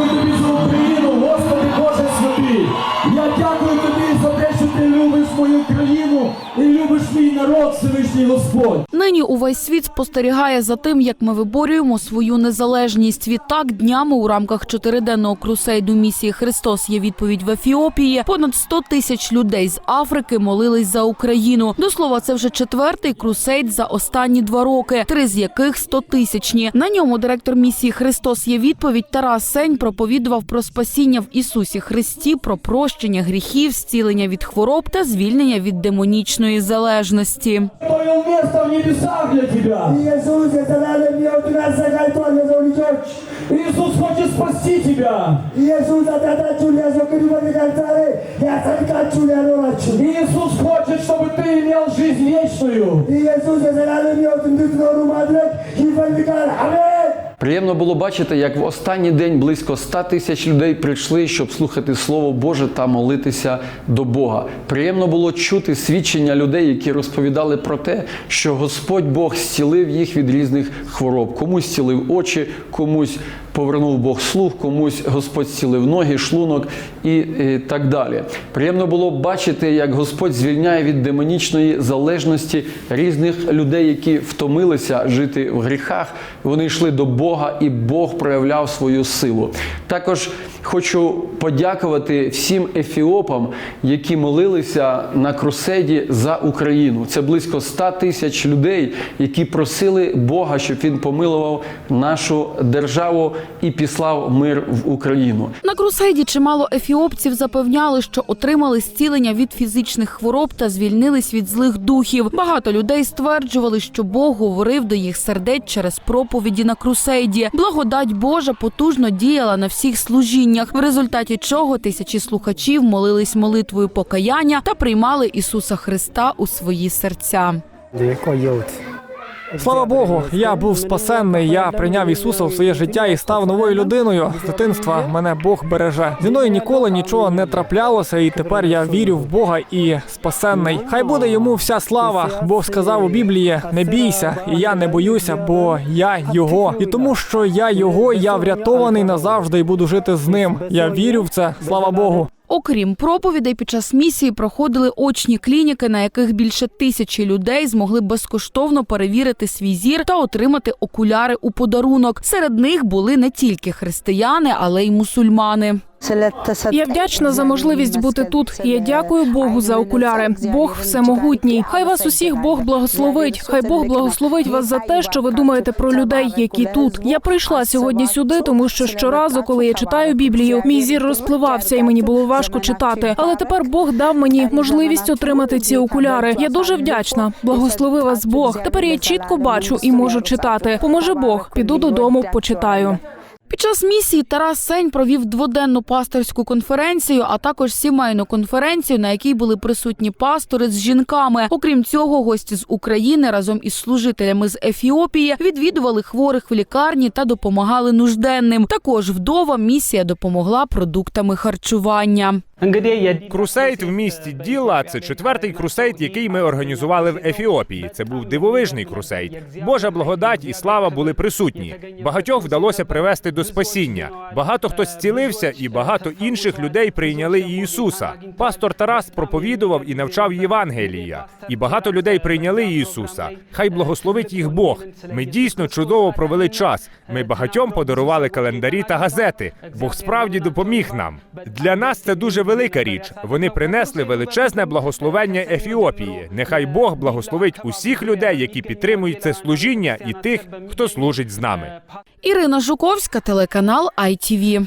дякую тобі за Україну, Господи народ, Всевишній Господь. Нині увесь світ спостерігає за тим, як ми виборюємо свою незалежність. Відтак днями у рамках чотириденного крусейду місії Христос є відповідь в Ефіопії. Понад 100 тисяч людей з Африки молились за Україну. До слова, це вже четвертий крусейд за останні два роки, три з яких 100 тисячні. На ньому директор місії Христос є відповідь Тарас Сень проповідував про спасіння в Ісусі Христі, про прощення гріхів, зцілення від хвороб та звільнення від демонічної залежності Твое место в небесах для тебя. Иисус, это надо мне вот нас заготовить за уличок. Иисус хочет спасти тебя. Иисус, это да чуля, за кривони картары, я только чуля ролачу. Иисус хочет, чтобы ты имел жизнь вечную. Иисус, это надо мне вот тут нору мадрек, и фальвикар, аминь. Приємно було бачити, як в останній день близько 100 тисяч людей прийшли, щоб слухати Слово Боже та молитися до Бога. Приємно було чути свідчення людей, які розповідали про те, що Господь Бог зцілив їх від різних хвороб. Комусь зцілив очі, комусь повернув Бог слух, комусь Господь зцілив ноги, шлунок і, і так далі. Приємно було бачити, як Господь звільняє від демонічної залежності різних людей, які втомилися жити в гріхах. Вони йшли до Бога, і Бог проявляв свою силу. Також хочу подякувати всім ефіопам, які молилися на круседі за Україну. Це близько 100 тисяч людей, які просили Бога, щоб він помилував нашу державу і післав мир в Україну. На крусейді чимало ефіопців запевняли, що отримали зцілення від фізичних хвороб та звільнились від злих духів. Багато людей стверджували, що Бог говорив до їх сердець через проповіді на крусейді. Благодать Божа потужно діяла на всіх служіннях, в результаті чого тисячі слухачів молились молитвою покаяння та приймали Ісуса Христа у свої серця. Слава Богу, я був спасенний. Я прийняв Ісуса в своє життя і став новою людиною. З дитинства мене Бог береже. Зі мною ніколи нічого не траплялося, і тепер я вірю в Бога і спасенний. Хай буде йому вся слава. Бог сказав у Біблії: не бійся, і я не боюся, бо я його. І тому, що я його, я врятований назавжди і буду жити з ним. Я вірю в це. Слава Богу. Окрім проповідей, під час місії проходили очні клініки, на яких більше тисячі людей змогли безкоштовно перевірити свій зір та отримати окуляри у подарунок. Серед них були не тільки християни, але й мусульмани. Я вдячна за можливість бути тут. Я дякую Богу за окуляри. Бог всемогутній. Хай вас усіх Бог благословить. Хай Бог благословить вас за те, що ви думаєте про людей, які тут. Я прийшла сьогодні сюди, тому що щоразу, коли я читаю Біблію, мій зір розпливався, і мені було важко читати. Але тепер Бог дав мені можливість отримати ці окуляри. Я дуже вдячна. Благослови вас Бог. Тепер я чітко бачу і можу читати. Поможе Бог. Піду додому, почитаю. Під час місії Тарас Сень провів дводенну пасторську конференцію, а також сімейну конференцію, на якій були присутні пастори з жінками. Окрім цього, гості з України разом із служителями з Ефіопії відвідували хворих в лікарні та допомагали нужденним. Також вдова місія допомогла продуктами харчування. Крусейд в місті Діла це четвертий крусейд, який ми організували в Ефіопії. Це був дивовижний крусейд. Божа благодать і слава були присутні. Багатьох вдалося привести до спасіння. Багато хто зцілився, і багато інших людей прийняли Ісуса. Пастор Тарас проповідував і навчав Євангелія. І багато людей прийняли Ісуса. Хай благословить їх Бог. Ми дійсно чудово провели час. Ми багатьом подарували календарі та газети. Бог справді допоміг нам. Для нас це дуже велика річ. Вони принесли величезне благословення Ефіопії. Нехай Бог благословить усіх людей, які підтримують це служіння, і тих, хто служить з нами. Ірина Жуковська, телеканал ITV.